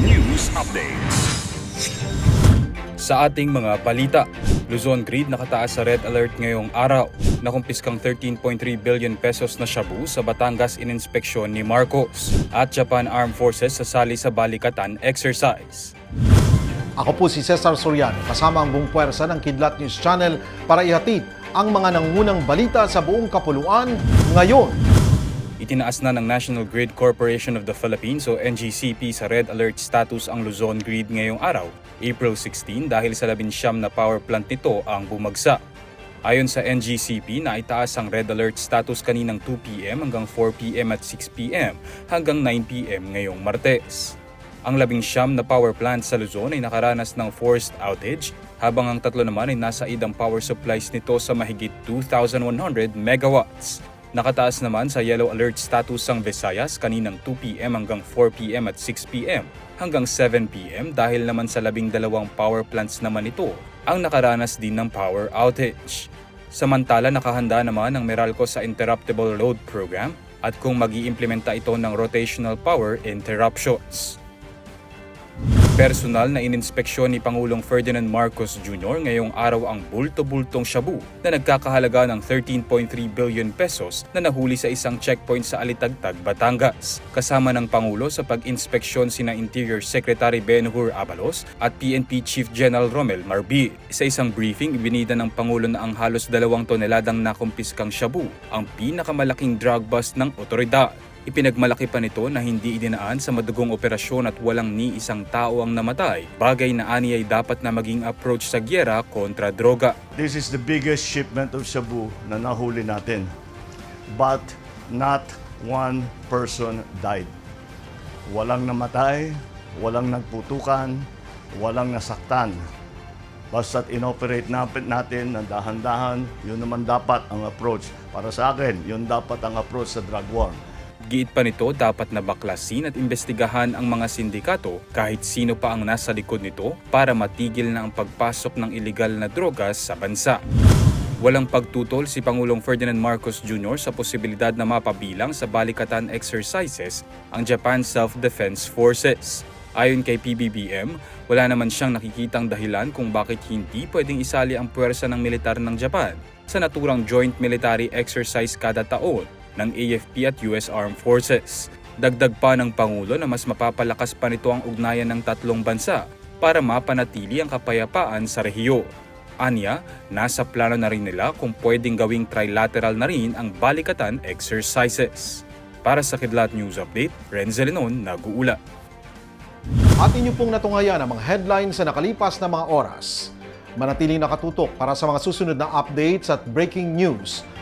News Updates. Sa ating mga balita, Luzon Grid nakataas sa red alert ngayong araw. Nakumpiskang 13.3 billion pesos na shabu sa Batangas ininspeksyon ni Marcos. At Japan Armed Forces sasali sa balikatan exercise. Ako po si Cesar Soriano, kasama ang buong puwersa ng Kidlat News Channel para ihatid ang mga nangunang balita sa buong kapuluan ngayon. Itinaas na ng National Grid Corporation of the Philippines o NGCP sa red alert status ang Luzon Grid ngayong araw, April 16 dahil sa labinsyam na power plant nito ang bumagsak. Ayon sa NGCP na itaas ang red alert status kaninang 2 p.m. hanggang 4 p.m. at 6 p.m. hanggang 9 p.m. ngayong Martes. Ang labing siyam na power plant sa Luzon ay nakaranas ng forced outage habang ang tatlo naman ay nasa idang power supplies nito sa mahigit 2,100 megawatts. Nakataas naman sa yellow alert status ang Visayas kaninang 2 p.m. hanggang 4 p.m. at 6 p.m. hanggang 7 p.m. dahil naman sa labing dalawang power plants naman ito ang nakaranas din ng power outage. Samantala nakahanda naman ang Meralco sa Interruptible Load Program at kung mag iimplementa ito ng rotational power interruptions. Personal na ininspeksyon ni Pangulong Ferdinand Marcos Jr. ngayong araw ang bulto-bultong shabu na nagkakahalaga ng 13.3 billion pesos na nahuli sa isang checkpoint sa Alitagtag, Batangas. Kasama ng Pangulo sa pag-inspeksyon sina Interior Secretary Benhur Abalos at PNP Chief General Romel Marbi. Sa isang briefing, ibinida ng Pangulo na ang halos dalawang toneladang nakumpiskang shabu ang pinakamalaking drug bust ng otoridad. Ipinagmalaki pa nito na hindi idinaan sa madugong operasyon at walang ni isang tao ang namatay, bagay na ani ay dapat na maging approach sa gyera kontra droga. This is the biggest shipment of shabu na nahuli natin. But not one person died. Walang namatay, walang nagputukan, walang nasaktan. Basta't inoperate natin ng dahan-dahan, yun naman dapat ang approach. Para sa akin, yun dapat ang approach sa drug war. Giit pa nito dapat na baklasin at imbestigahan ang mga sindikato kahit sino pa ang nasa likod nito para matigil na ang pagpasok ng ilegal na drogas sa bansa. Walang pagtutol si Pangulong Ferdinand Marcos Jr. sa posibilidad na mapabilang sa balikatan exercises ang Japan Self-Defense Forces. Ayon kay PBBM, wala naman siyang nakikitang dahilan kung bakit hindi pwedeng isali ang puwersa ng militar ng Japan sa naturang joint military exercise kada taon ng AFP at US Armed Forces. Dagdag pa ng Pangulo na mas mapapalakas pa nito ang ugnayan ng tatlong bansa para mapanatili ang kapayapaan sa rehiyon. Anya, nasa plano na rin nila kung pwedeng gawing trilateral na rin ang balikatan exercises. Para sa Kidlat News Update, Renzo Lenon, nag-uula. At inyo pong natungayan ang mga headlines sa nakalipas na mga oras. Manatiling nakatutok para sa mga susunod na updates at breaking news.